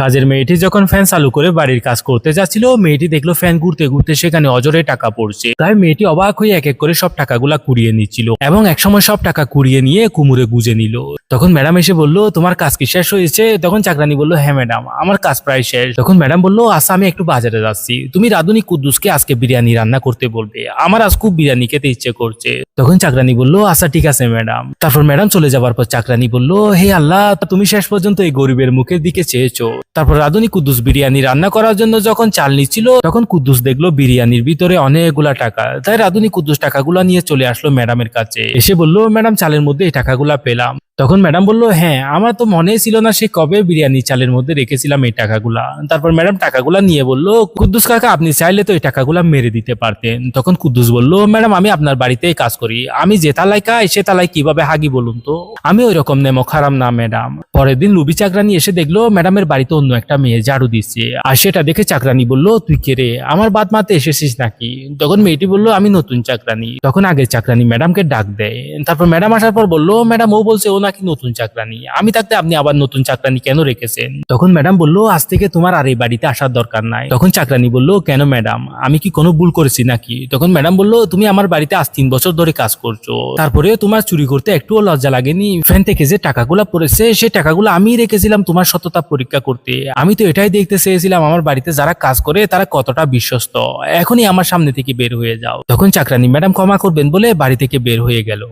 কাজের মেয়েটি যখন ফ্যান চালু করে বাড়ির কাজ করতে যাচ্ছিল, মেয়েটি দেখল ফ্যান ঘুরতে ঘুরতে সেখানে অজরে টাকা পড়ছে। তাই মেয়েটি অবাক হয়ে এক এক করে সব টাকাগুলা কুড়িয়ে নিচ্ছিল এবং একসময় সব টাকা কুড়িয়ে নিয়ে কুমুরে গুজে নিল। তখন ম্যাডাম এসে বলল, তোমার কাজ কি শেষ হয়েছে? তখন চাকরানি বলল হ্যাঁ ম্যাডাম, আমার কাজ প্রায় শেষ। তখন ম্যাডাম বলল আচ্ছা আমি একটু বাজারে যাচ্ছি। তুমি রাধুনি কুদ্দুসকে আজকে বিরিয়ানি রান্না করতে বলবে। আমার আজ খুব বিরিয়ানি খেতে ইচ্ছে করছে। তখন চাকরানি বলল আচ্ছা ঠিক আছে ম্যাডাম। তারপর ম্যাডাম চলে যাবার পর চাকরানি বলল, হে আল্লাহ, তুমি শেষ পর্যন্ত এই গরিবের মুখের দিকে চেয়েছো। তারপর রাধুনি কুদ্দুস বিরিয়ানি রান্না করার জন্য যখন চাল নিচ্ছিল, তখন কুদ্দুস দেখল বিরিয়ানির ভিতরে অনেকগুলা টাকা। তাই রাধুনি কুদ্দুস টাকাগুলা নিয়ে চলে আসলো ম্যাডামের কাছে। এসে বলল, ম্যাডাম, চালের মধ্যে এই টাকাগুলা পেলাম। তখন ম্যাডাম বলল হ্যাঁ আমার তো মনে ছিল না সে কবে বিরিয়ানি চালের মধ্যে রেখেছিলাম এই টাকাগুলা। তারপর ম্যাডাম টাকাগুলা নিয়ে বলল, কুদ্দুস কাকা, আপনি চাইলে তো এই টাকাগুলা মেরে দিতে পারতেন। তখন কুদ্দুস বলল, ম্যাডাম, আমি আপনার বাড়িতেই কাজ করি। আমি যে তালায় খাই, সে তালায় কীভাবে হাগি বলুন তো? আমি ওই রকম নেমো, খারাপ না, ম্যাডাম। পরের দিন লুবি চাকরানি এসে দেখল, ম্যাডামের বাড়িতে অন্য একটা মেয়ে ঝাড়ু দিচ্ছে। আর সেটা দেখে চাকরানি বলল, তুই কে রে? আমার বাদ মাতে এসেছিস নাকি? তখন মেয়েটি বলল, আমি নতুন চাকরানি। তখন আগের চাকরানি ম্যাডামকে ডাক দেয়। তারপর ম্যাডাম আসার পর বলল, ম্যাডাম, ও বলছে, ও নাকি নতুন চাকরানি? আমি থাকতে আপনি আবার নতুন চাকরানি কেন রেখেছেন? তখন ম্যাডাম বলল, আজ থেকে তোমার আর এই বাড়িতে আসার দরকার নাই। তখন চাকরানি বলল, কেন ম্যাডাম? আমি কি কোনো ভুল করেছি নাকি? তখন ম্যাডাম বলল, তুমি আমার বাড়িতে আজ তিন বছর ধরে কাজ করছ। তারপরে তোমার চুরি করতে একটুও লজ্জা লাগেনি। ফ্যান থেকে যে টাকাগুলো পড়েছে সেই টাকাগুলো আমি রেখেছিলাম তোমার সততা পরীক্ষা করতে। আমি তো এটাই দেখতে চেয়েছিলাম, আমার বাড়িতে যারা কাজ করে, তারা কতটা বিশ্বস্ত। এখনই আমার সামনে থেকে বের হয়ে যাও। তখন চাকরানি ম্যাডাম ক্ষমা করবেন বলে বাড়ি থেকে বের হয়ে গেল।